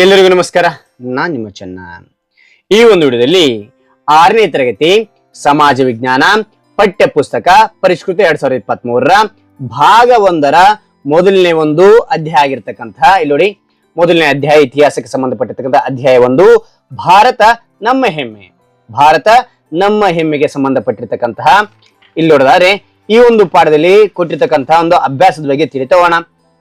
ಎಲ್ಲರಿಗೂ ನಮಸ್ಕಾರ. ನಾನ್ ನಿಮ್ಮ ಚೆನ್ನ. ಈ ಒಂದು ವಿಡಿಯೋದಲ್ಲಿ ಆರನೇ ತರಗತಿ ಸಮಾಜ ವಿಜ್ಞಾನ ಪಠ್ಯ ಪುಸ್ತಕ ಪರಿಷ್ಕೃತ ಎರಡ್ ಸಾವಿರದ ಇಪ್ಪತ್ತ್ ಮೂರರ ಭಾಗ ಒಂದರ ಮೊದಲನೇ ಒಂದು ಅಧ್ಯಾಯ ಆಗಿರ್ತಕ್ಕಂತಹ ಇಲ್ಲಿ ನೋಡಿ ಮೊದಲನೇ ಅಧ್ಯಾಯ ಇತಿಹಾಸಕ್ಕೆ ಸಂಬಂಧಪಟ್ಟಿರ್ತಕ್ಕಂಥ ಅಧ್ಯಾಯ ಒಂದು ಭಾರತ ನಮ್ಮ ಹೆಮ್ಮೆ. ಭಾರತ ನಮ್ಮ ಹೆಮ್ಮೆಗೆ ಸಂಬಂಧಪಟ್ಟಿರ್ತಕ್ಕಂತಹ ಇಲ್ಲಿ ನೋಡಿದರೆ ಈ ಒಂದು ಪಾಠದಲ್ಲಿ ಕೊಟ್ಟಿರ್ತಕ್ಕಂತಹ ಒಂದು ಅಭ್ಯಾಸದ ಬಗ್ಗೆ ತಿಳಿತೋಣ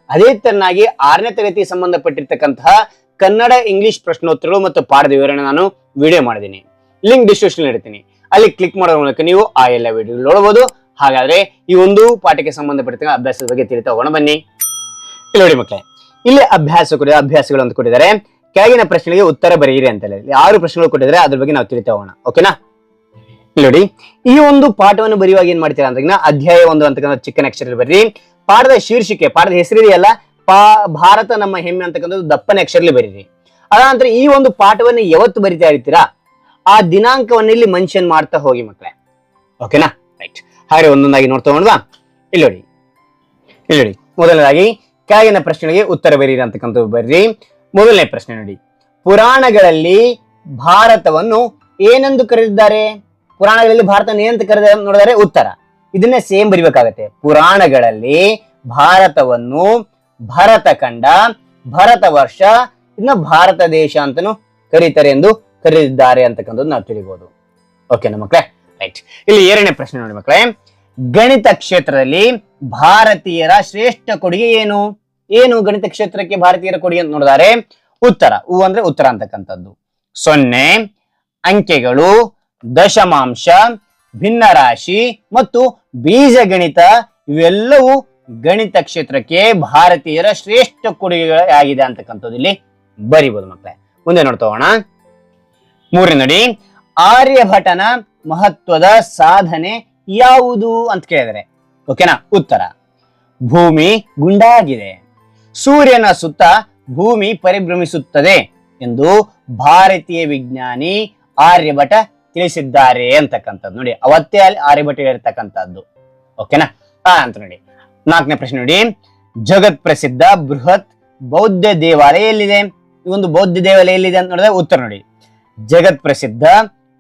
ಅದೇ ತರನಾಗಿ ಆರನೇ ತರಗತಿ ಸಂಬಂಧಪಟ್ಟಿರ್ತಕ್ಕಂತಹ ಕನ್ನಡ, ಇಂಗ್ಲಿಷ್ ಪ್ರಶ್ನೋತ್ತರಗಳು ಮತ್ತು ಪಾಠದ ವಿವರಣೆ ನಾನು ವಿಡಿಯೋ ಮಾಡಿದ್ದೀನಿ. ಲಿಂಕ್ ಡಿಸ್ಕ್ರಿಪ್ಷನ್ ಇರ್ತೀನಿ ಅಲ್ಲಿ ಕ್ಲಿಕ್ ಮಾಡೋದ್ರ ಮೂಲಕ ನೀವು ಆ ಎಲ್ಲ ವಿಡಿಯೋ ನೋಡಬಹುದು ಹಾಗಾದ್ರೆ ಈ ಒಂದು ಪಾಠಕ್ಕೆ ಸಂಬಂಧಪಟ್ಟ ಅಭ್ಯಾಸದ ಬಗ್ಗೆ ತಿಳಿತಾ ಹೋಗೋಣ. ಬನ್ನಿ. ಇಲ್ಲಿ ನೋಡಿ ಮಕ್ಕಳೇ, ಇಲ್ಲಿ ಅಭ್ಯಾಸ ಅಭ್ಯಾಸಗಳು ಅಂತ ಕೊಟ್ಟಿದ್ದಾರೆ. ಕೆಳಗಿನ ಪ್ರಶ್ನೆಗೆ ಉತ್ತರ ಬರೆಯಿರಿ ಅಂತ ಹೇಳಿ. ಆರು ಪ್ರಶ್ನೆಗಳು ಕೊಟ್ಟಿದ್ದಾರೆ, ಅದ್ರ ಬಗ್ಗೆ ನಾವು ತಿಳಿತಾ ಹೋಗೋಣ. ಓಕೆನಾ ನೋಡಿ, ಈ ಒಂದು ಪಾಠವನ್ನು ಬರೆಯುವಾಗ ಏನ್ ಮಾಡ್ತೀರಾ ಅಂತ ಅಧ್ಯಾಯ ಒಂದು ಅಂತ ಚಿಕ್ಕನ ಅಕ್ಷರದಲ್ಲಿ ಬರ್ರಿ ಪಾಠದ ಶೀರ್ಷಿಕೆ, ಪಾಠದ ಹೆಸರಿದೆಯಲ್ಲ ಪಾ ಭಾರತ ನಮ್ಮ ಹೆಮ್ಮೆ ಅಂತಕ್ಕಂಥದ್ದು ದಪ್ಪನೆ ಅಕ್ಷರಲ್ಲಿ ಬರೀರಿ. ಅದಾನಂತರ ಈ ಒಂದು ಪಾಠವನ್ನು ಯಾವತ್ತು ಬರಿತಾ ಇರ್ತೀರಾ? ಆ ದಿನಾಂಕವನ್ನು ಇಲ್ಲಿ ಮೆನ್ಷನ್ ಮಾಡ್ತಾ ಹೋಗಿ ಮಕ್ಕಳೇ ಓಕೆನಾ ರೈಟ್ ಹಾಗೆ ಒಂದೊಂದಾಗಿ ನೋಡ್ತಾ ಹೋಗೋಣವಾ ಇಲ್ಲಿ ನೋಡಿ. ಇಲ್ಲಿ ನೋಡಿ. ಮೊದಲನೇದಾಗಿ ಕೆಳಗಿನ ಪ್ರಶ್ನೆಗಳಿಗೆ ಉತ್ತರ ಬರೀರಿ ಅಂತಕ್ಕಂಥದ್ದು ಬರ್ರಿ. ಮೊದಲನೇ ಪ್ರಶ್ನೆ ನೋಡಿ. ಪುರಾಣಗಳಲ್ಲಿ ಭಾರತವನ್ನು ಏನೆಂದು ಕರೆದಿದ್ದಾರೆ? ಪುರಾಣಗಳಲ್ಲಿ ಭಾರತ ಏನಂತ ಕರೆದ ನೋಡಿದರೆ ಉತ್ತರ. ಇದನ್ನೇ ಸೇಮ್ ಬರಿಬೇಕಾಗತ್ತೆ. ಪುರಾಣಗಳಲ್ಲಿ ಭಾರತವನ್ನು ಭರತ ಖಂಡ, ಭರತ ವರ್ಷ, ಇನ್ನು ಭಾರತ ದೇಶ ಅಂತಾನು ಕರೀತಾರೆ ಎಂದು ಕರೆದಿದ್ದಾರೆ ಅಂತಕ್ಕಂಥದ್ದು ನಾವು ತಿಳಿಬಹುದು ಓಕೆನಾ ಮಕ್ಕಳೇ ರೈಟ್ ಇಲ್ಲಿ ಎರಡನೇ ಪ್ರಶ್ನೆ ನೋಡಿ ಮಕ್ಕಳೇ ಗಣಿತ ಕ್ಷೇತ್ರದಲ್ಲಿ ಭಾರತೀಯರ ಶ್ರೇಷ್ಠ ಕೊಡುಗೆ ಏನು? ಏನು ಗಣಿತ ಕ್ಷೇತ್ರಕ್ಕೆ ಭಾರತೀಯರ ಕೊಡುಗೆ ಅಂತ ನೋಡಿದರೆ ಉತ್ತರ, ಉ ಅಂದ್ರೆ ಉತ್ತರ ಅಂತಕ್ಕಂಥದ್ದು. ಸೊನ್ನೆ, ಅಂಕೆಗಳು, ದಶಮಾಂಶ, ಭಿನ್ನರಾಶಿ ಮತ್ತು ಬೀಜಗಣಿತ ಇವೆಲ್ಲವೂ ಗಣಿತ ಕ್ಷೇತ್ರಕ್ಕೆ ಭಾರತೀಯರ ಶ್ರೇಷ್ಠ ಕೊಡುಗೆಗಳಾಗಿದೆ ಅಂತಕ್ಕಂಥದ್ದು ಇಲ್ಲಿ ಬರಿಬಹುದು ಮಕ್ಕಳೇ. ಮುಂದೆ ನೋಡ್ತೋಣ ಮೂರನೇ ನೋಡಿ. ಆರ್ಯಭಟನ ಮಹತ್ವದ ಸಾಧನೆ ಯಾವುದು ಅಂತ ಕೇಳಿದರೆ ಓಕೆನಾ ಉತ್ತರ. ಭೂಮಿ ಗುಂಡಾಗಿದೆ. ಸೂರ್ಯನ ಸುತ್ತ ಭೂಮಿ ಪರಿಭ್ರಮಿಸುತ್ತದೆ ಎಂದು ಭಾರತೀಯ ವಿಜ್ಞಾನಿ ಆರ್ಯಭಟ ತಿಳಿಸಿದ್ದಾರೆ ಅಂತಕ್ಕಂಥದ್ದು. ನೋಡಿ, ಅವತ್ತೇ ಅಲ್ಲಿ ಆರ್ಯಭಟ ಹೇಳಿರ್ತಕ್ಕಂಥದ್ದು. ಓಕೆನಾ ಆ, ಅಂತ ನೋಡಿ. ನಾಲ್ಕನೇ ಪ್ರಶ್ನೆ ನೋಡಿ. ಜಗತ್ ಪ್ರಸಿದ್ಧ ಬೃಹತ್ ಬೌದ್ಧ ದೇವಾಲಯ ಎಲ್ಲಿದೆ? ಈ ಒಂದು ಬೌದ್ಧ ದೇವಾಲಯ ಎಲ್ಲಿದೆ ಅಂತ ನೋಡಿದ್ರೆ ಉತ್ತರ ನೋಡಿ. ಜಗತ್ ಪ್ರಸಿದ್ಧ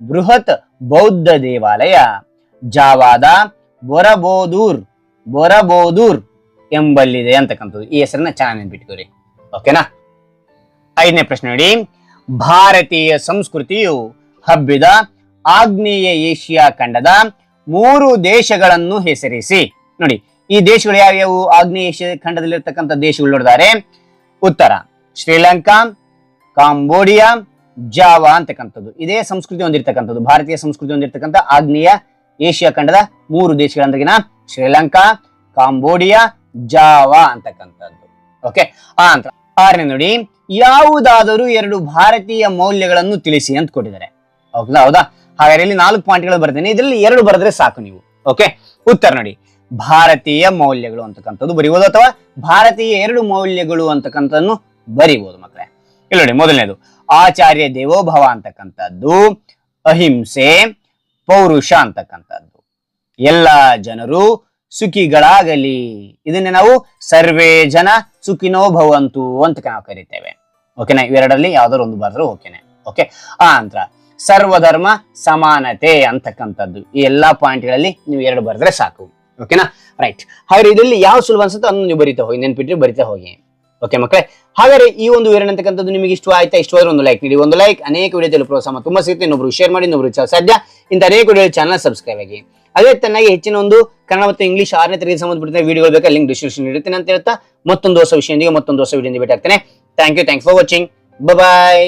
ಬೃಹತ್ ಬೌದ್ಧ ದೇವಾಲಯ ಜಾವಾದ ಬೊರಬೋದೂರ್ ಬೊರಬೋದೂರ್ ಎಂಬಲ್ಲಿದೆ ಅಂತಕ್ಕಂಥದ್ದು. ಈ ಹೆಸರನ್ನ ಚೆನ್ನಾಗಿ ನೆನ್ಪಿಟ್ಕೋರಿ. ಓಕೆನಾ ಐದನೇ ಪ್ರಶ್ನೆ ನೋಡಿ. ಭಾರತೀಯ ಸಂಸ್ಕೃತಿಯು ಹಬ್ಬಿದ ಆಗ್ನೇಯ ಏಷ್ಯಾ ಖಂಡದ ಮೂರು ದೇಶಗಳನ್ನು ಹೆಸರಿಸಿ. ನೋಡಿ ಈ ದೇಶಗಳು ಯಾವ್ಯಾವು ಆಗ್ನೇಯ ಏಷ್ಯಾ ಖಂಡದಲ್ಲಿರ್ತಕ್ಕಂಥ ದೇಶಗಳು ನೋಡಿದ್ದಾರೆ ಉತ್ತರ, ಶ್ರೀಲಂಕಾ, ಕಾಂಬೋಡಿಯಾ, ಜಾವಾ ಅಂತಕ್ಕಂಥದ್ದು. ಇದೇ ಸಂಸ್ಕೃತಿ ಹೊಂದಿರತಕ್ಕಂಥದ್ದು. ಭಾರತೀಯ ಸಂಸ್ಕೃತಿ ಹೊಂದಿರತಕ್ಕಂಥ ಆಗ್ನೇಯ ಏಷ್ಯಾ ಖಂಡದ ಮೂರು ದೇಶಗಳಂದ್ರಿಗಿನ ಶ್ರೀಲಂಕಾ, ಕಾಂಬೋಡಿಯಾ, ಜಾವಾ ಅಂತಕ್ಕಂಥದ್ದು. ಓಕೆ ಆ ಅಂತ ಆರನೇ ನೋಡಿ, ಯಾವುದಾದರೂ ಎರಡು ಭಾರತೀಯ ಮೌಲ್ಯಗಳನ್ನು ತಿಳಿಸಿ ಅಂತ ಕೊಟ್ಟಿದ್ದಾರೆ. ಹೌದಾ? ಹೌದಾ? ಹಾಗಾದ್ರೆ ಇಲ್ಲಿ ನಾಲ್ಕು ಪಾಯಿಂಟ್ಗಳು ಬರ್ತೇನೆ. ಇದರಲ್ಲಿ ಎರಡು ಬರೆದ್ರೆ ಸಾಕು ನೀವು. ಓಕೆ ಉತ್ತರ ನೋಡಿ ಭಾರತೀಯ ಮೌಲ್ಯಗಳು ಅಂತಕ್ಕಂಥದ್ದು ಬರಿಬೋದು ಅಥವಾ ಭಾರತೀಯ ಎರಡು ಮೌಲ್ಯಗಳು ಅಂತಕ್ಕಂಥದ್ದು ಬರಿಬೋದು ಮಕ್ಕಳೇ. ಇಲ್ಲಿ ನೋಡಿ ಮೊದಲನೇದು, ಆಚಾರ್ಯ ದೇವೋಭವ ಅಂತಕ್ಕಂಥದ್ದು, ಅಹಿಂಸೆ, ಪೌರುಷ ಅಂತಕ್ಕಂಥದ್ದು. ಎಲ್ಲ ಜನರು ಸುಖಿಗಳಾಗಲಿ. ಇದನ್ನೇ ನಾವು ಸರ್ವೇ ಜನ ಸುಖಿನೋ ಭವಂತು ಅಂತ ನಾವು ಕರಿತೇವೆ. ಓಕೆನಾ ಇವೆರಡರಲ್ಲಿ ಯಾವ್ದಾದ್ರು ಒಂದು ಬರೆದ್ರು ಓಕೆನೆ ಓಕೆ ಆ ನಂತರ, ಸರ್ವಧರ್ಮ ಸಮಾನತೆ ಅಂತಕ್ಕಂಥದ್ದು. ಈ ಎಲ್ಲಾ ಪಾಯಿಂಟ್ಗಳಲ್ಲಿ ನೀವು ಎರಡು ಬರೆದ್ರೆ ಸಾಕು. ಓಕೆನಾ ರೈಟ್ ಹಾಗಾದ್ರೆ ಇದರಲ್ಲಿ ಯಾವ ಸುಲಭ ಅನ್ಸುತ್ತೋ ಅದನ್ನು ನೀವು ಬರಿತಾ ಹೋಗಿ, ನೆನ್ಪಿಟ್ರಿ ಬರಿತಾ ಹೋಗಿ. ಓಕೆ ಮಕ್ಕಳೇ ಹಾಗಾದ್ರೆ ಈ ಒಂದು ವಿವರಣೆ ಅಂತಕ್ಕಂಥದ್ದು ನಿಮಗೆ ಇಷ್ಟ ಆಯ್ತಾ? ಇಷ್ಟವಾದ್ರೆ ಒಂದು ಲೈಕ್ ನೀಡಿ. ಒಂದು ಲೈಕ್ ಅನೇಕ ವಿಡಿಯೋದಲ್ಲಿ ಪ್ರೋತ್ಸಾಹ ತುಂಬಾ ಸಿಗುತ್ತೆ. ಇನ್ನೊಬ್ರು ಶೇರ್ ಮಾಡಿ ಇನ್ನೊಬ್ರು ಸಾಧ್ಯ. ಇಂಥ ಅನೇಕ ವಿಡಿಯೋ ಚಾನಲ್ ಸಬ್ಸ್ಕ್ರೈಬ್ ಆಗಿ. ಅದೇ ತನ್ನಾಗಿ ಹೆಚ್ಚಿನ ಒಂದು ಕನ್ನಡ ಮತ್ತು ಇಂಗ್ಲಿಷ್ ಆರನೇ ತರಗತಿ ಸಂಬಂಧಪಟ್ಟ ವಿಡಿಯೋಗಳು ಬೇಕಾ ಲಿಂಕ್ ಡಿಸ್ಕ್ರಿಪ್ಷನ್ ಇಡುತ್ತೇನೆ ಅಂತ ಹೇಳ್ತಾ ಮತ್ತೊಂದು ಹೊಸ ವಿಷಯದೊಂದಿಗೆ ಮತ್ತೊಂದು ಹೊಸ ವಿಡಿಯೋದಿಂದ ಭೇಟಿ ಆಗ್ತೇನೆ thank you thanks for watching bye